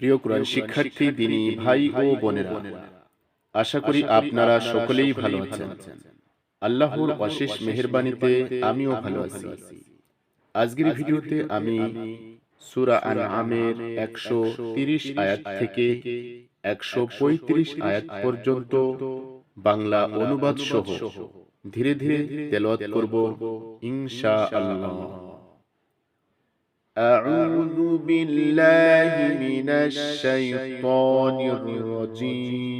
প্রিয় কোরআন শিক্ষার্থী দিনী ভাই ও বোনেরা আশা করি আপনারা সকলেই ভালো আছেন। আল্লাহর অশেষ মেহেরবানিতে আমিও ভালো আছি। আজকের ভিডিওতে আমি সুরা আন আমের একশো তিরিশ আয়াত থেকে একশো পঁয়ত্রিশ আয়াত পর্যন্ত বাংলা অনুবাদ সহ ধীরে ধীরে তেলাওয়াত করব ইনশা আল্লাহ أعوذ بالله من الشيطان الرجيم.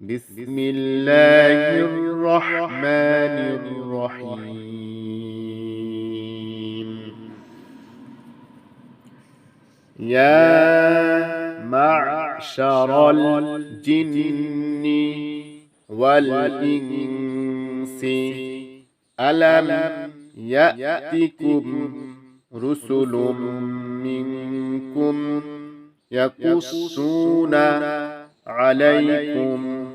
بسم الله الرحمن الرحيم. يا معشر الجن والإنس ألم يأتكم رسل منكم يقصون عليكم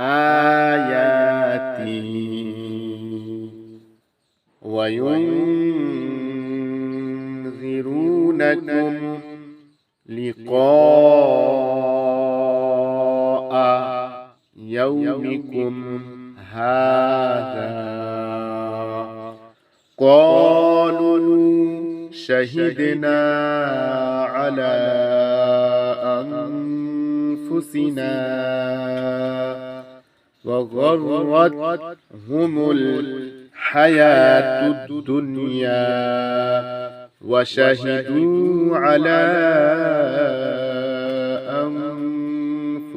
آياتي وينذرونكم لقاء يومكم هذا قالوا شهدنا على أنفسنا وغرتهم الحياة الدنيا وشهدوا على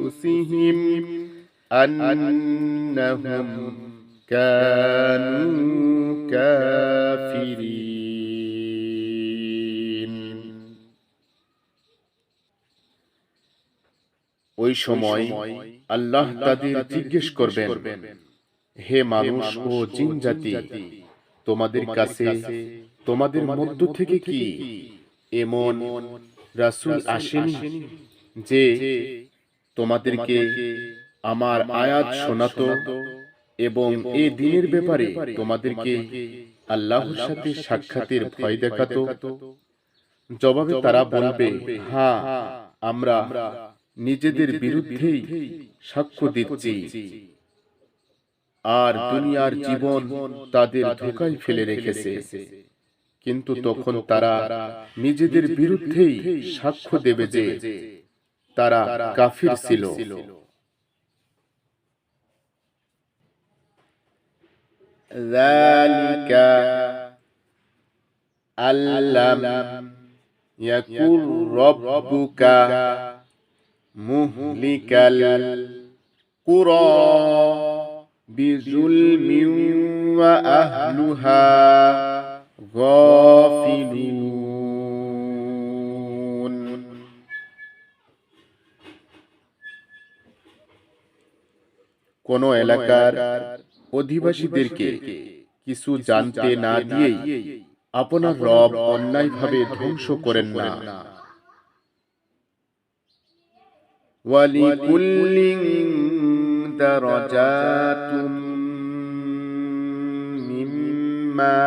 أنفسهم أنهم كانوا كافرين ওই সময় আল্লাহ তাদের জিজ্ঞেস করবেন হে মানুষ ও জিন জাতি তোমাদের কাছে তোমাদের মধ্য থেকে কি এমন রাসূল আসেনি যে তোমাদেরকে আমার আয়াত শোনাতো এবং এই দিনের ব্যাপারে তোমাদেরকে আল্লাহর সাথে সাক্ষাতের ভয় দেখাতো। জবাবে তারা বলবে হ্যাঁ আমরা নিজেদের বিরুদ্ধেই সাক্ষ্য দিচ্ছি। আর দুনিয়ার জীবন তাদের ধোকায় ফেলে রেখেছে। কিন্তু তখন তারা নিজেদের বিরুদ্ধেই সাক্ষ্য দেবে যে তারা কাফির ছিল। ذلك ألم يكن ربك مهلك القرى بظلم وأهلها غافلون কোন এলাকার অধিবাসীদেরকে কিছু জানতে না দিয়েই আপনার রব অন্যায়ভাবে ধ্বংস করেন না ولكل درجات مما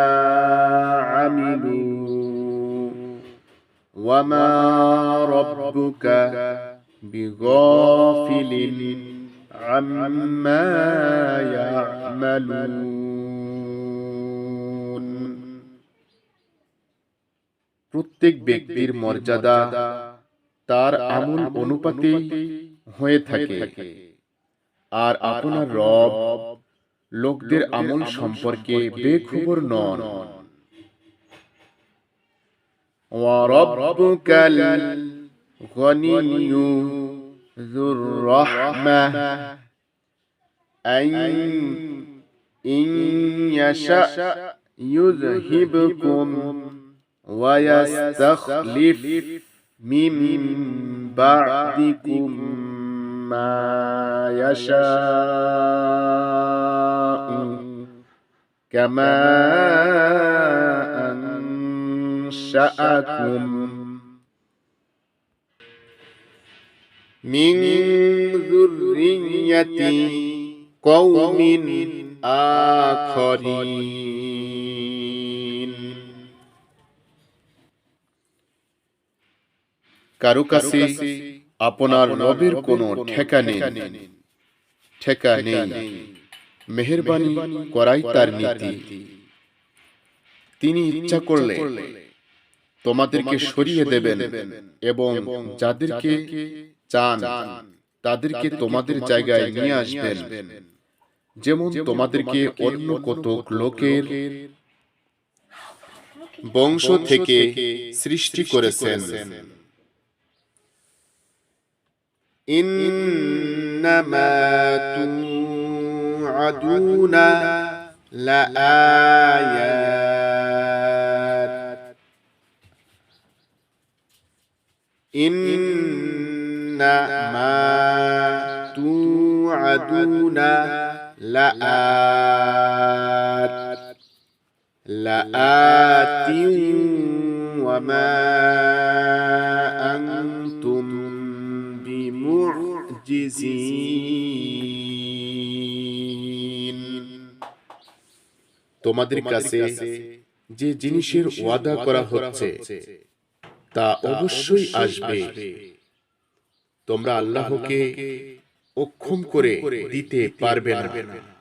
عملوا وما ربك بغافل عما يعملون প্রত্যেক ব্যক্তির মর্যাদা তার আমল অনুপাতে হয়ে থাকে আর আপনার রব লোকদের আমল সম্পর্কে বেখবর নন وربك الغني ذو الرحمة أن إن يشأ يذهبكم ويستخلف من بعدكم ما يشاء كما أنشأكم من ذرية قوم آخرين কারো কাছে আপনার রবের কোনো ঠেকা নেই ঠেকা নেই মেহেরবানি করাই তার নীতি তিনি ইচ্ছা করলে তোমাদেরকে সরিয়ে দেবেন এবং যাদেরকে চান তাদেরকে তোমাদের জায়গায় নিয়ে আসবেন যেমন তোমাদেরকে অন্য কতক লোকের বংশ থেকে সৃষ্টি করেছেন إنما توعدون لآيات إنما توعدون لآت لآت وما أنتم بمعجزين তোমাদের কাছে যে জিনিসের ওয়াদা করা হচ্ছে তা অবশ্যই আসবে তোমরা আল্লাহকে অক্ষম করে দিতে পারবে না।